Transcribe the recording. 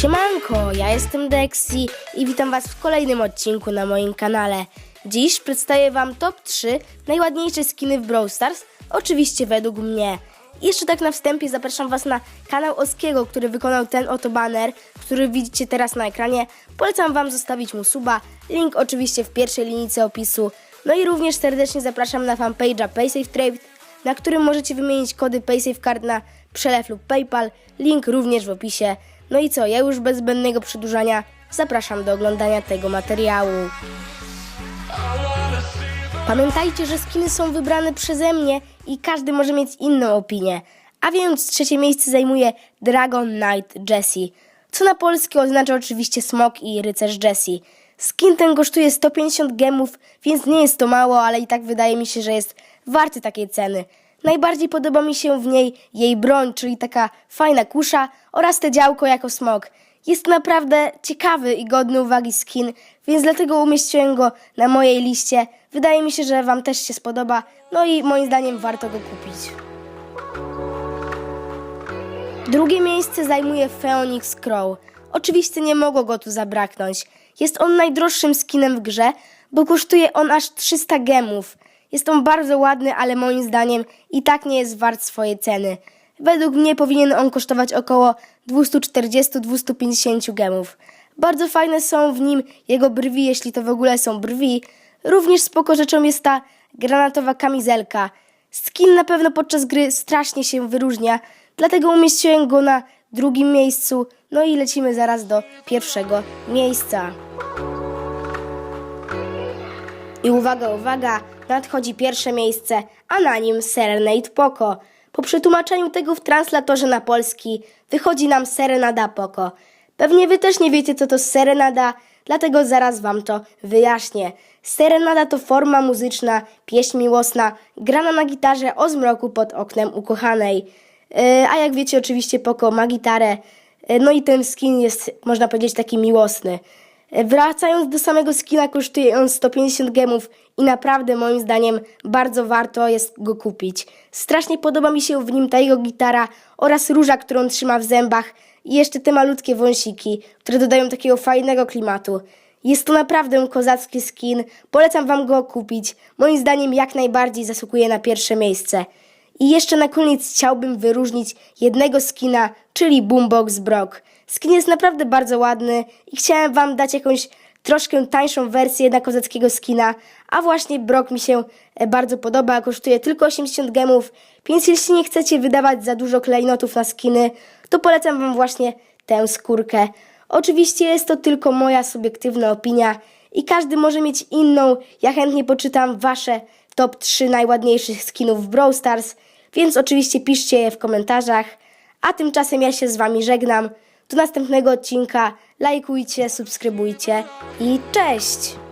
Siemanko, ja jestem Dexi i witam Was w kolejnym odcinku na moim kanale. Dziś przedstawię Wam top 3 najładniejsze skiny w Brawl Stars, oczywiście według mnie. Jeszcze tak na wstępie zapraszam Was na kanał Oskiego, który wykonał ten oto banner, który widzicie teraz na ekranie. Polecam Wam zostawić mu suba, link oczywiście w pierwszej linijce opisu. No i również serdecznie zapraszam na fanpage'a PaySafeTrade, na którym możecie wymienić kody PaySafeCard na przelew lub PayPal, link również w opisie. No i co, ja już bez zbędnego przedłużania zapraszam do oglądania tego materiału. Pamiętajcie, że skiny są wybrane przeze mnie i każdy może mieć inną opinię. A więc trzecie miejsce zajmuje Dragon Knight Jessie, co na polski oznacza oczywiście smok i rycerz Jessie. Skin ten kosztuje 150 gemów, więc nie jest to mało, ale i tak wydaje mi się, że jest warty takiej ceny. Najbardziej podoba mi się w niej jej broń, czyli taka fajna kusza oraz te działko jako smok. Jest naprawdę ciekawy i godny uwagi skin, więc dlatego umieściłem go na mojej liście. Wydaje mi się, że Wam też się spodoba, no i moim zdaniem warto go kupić. Drugie miejsce zajmuje Phoenix Crow. Oczywiście nie mogło go tu zabraknąć. Jest on najdroższym skinem w grze, bo kosztuje on aż 300 gemów. Jest on bardzo ładny, ale moim zdaniem i tak nie jest wart swojej ceny. Według mnie powinien on kosztować około 240-250 gemów. Bardzo fajne są w nim jego brwi, jeśli to w ogóle są brwi. Również spoko rzeczą jest ta granatowa kamizelka. Skin na pewno podczas gry strasznie się wyróżnia, dlatego umieściłem go na drugim miejscu. No i lecimy zaraz do pierwszego miejsca. I uwaga, uwaga, nadchodzi pierwsze miejsce, a na nim Serenade Poco. Po przetłumaczeniu tego w translatorze na polski wychodzi nam Serenada Poco. Pewnie wy też nie wiecie, co to Serenada, dlatego zaraz wam to wyjaśnię. Serenada to forma muzyczna, pieśń miłosna, grana na gitarze o zmroku pod oknem ukochanej. Yy, a jak wiecie, oczywiście Poco ma gitarę, yy, no i ten skin jest, można powiedzieć, taki miłosny. Wracając do samego skina, kosztuje on 150 gemów i naprawdę moim zdaniem bardzo warto jest go kupić. Strasznie podoba mi się w nim ta jego gitara oraz róża, którą trzyma w zębach i jeszcze te malutkie wąsiki, które dodają takiego fajnego klimatu. Jest to naprawdę kozacki skin, polecam wam go kupić. Moim zdaniem jak najbardziej zasługuje na pierwsze miejsce. I jeszcze na koniec chciałbym wyróżnić jednego skina, czyli Boombox Brock. Skin jest naprawdę bardzo ładny i chciałem wam dać jakąś troszkę tańszą wersję jednak kozackiego skina, a właśnie Brock mi się e, bardzo podoba, kosztuje tylko 80 gemów, więc jeśli nie chcecie wydawać za dużo klejnotów na skiny, to polecam wam właśnie tę skórkę. Oczywiście jest to tylko moja subiektywna opinia i każdy może mieć inną. Ja chętnie poczytam wasze top 3 najładniejszych skinów w Brawl Stars, więc oczywiście piszcie je w komentarzach. A tymczasem ja się z wami żegnam. Do następnego odcinka. Lajkujcie, subskrybujcie i cześć!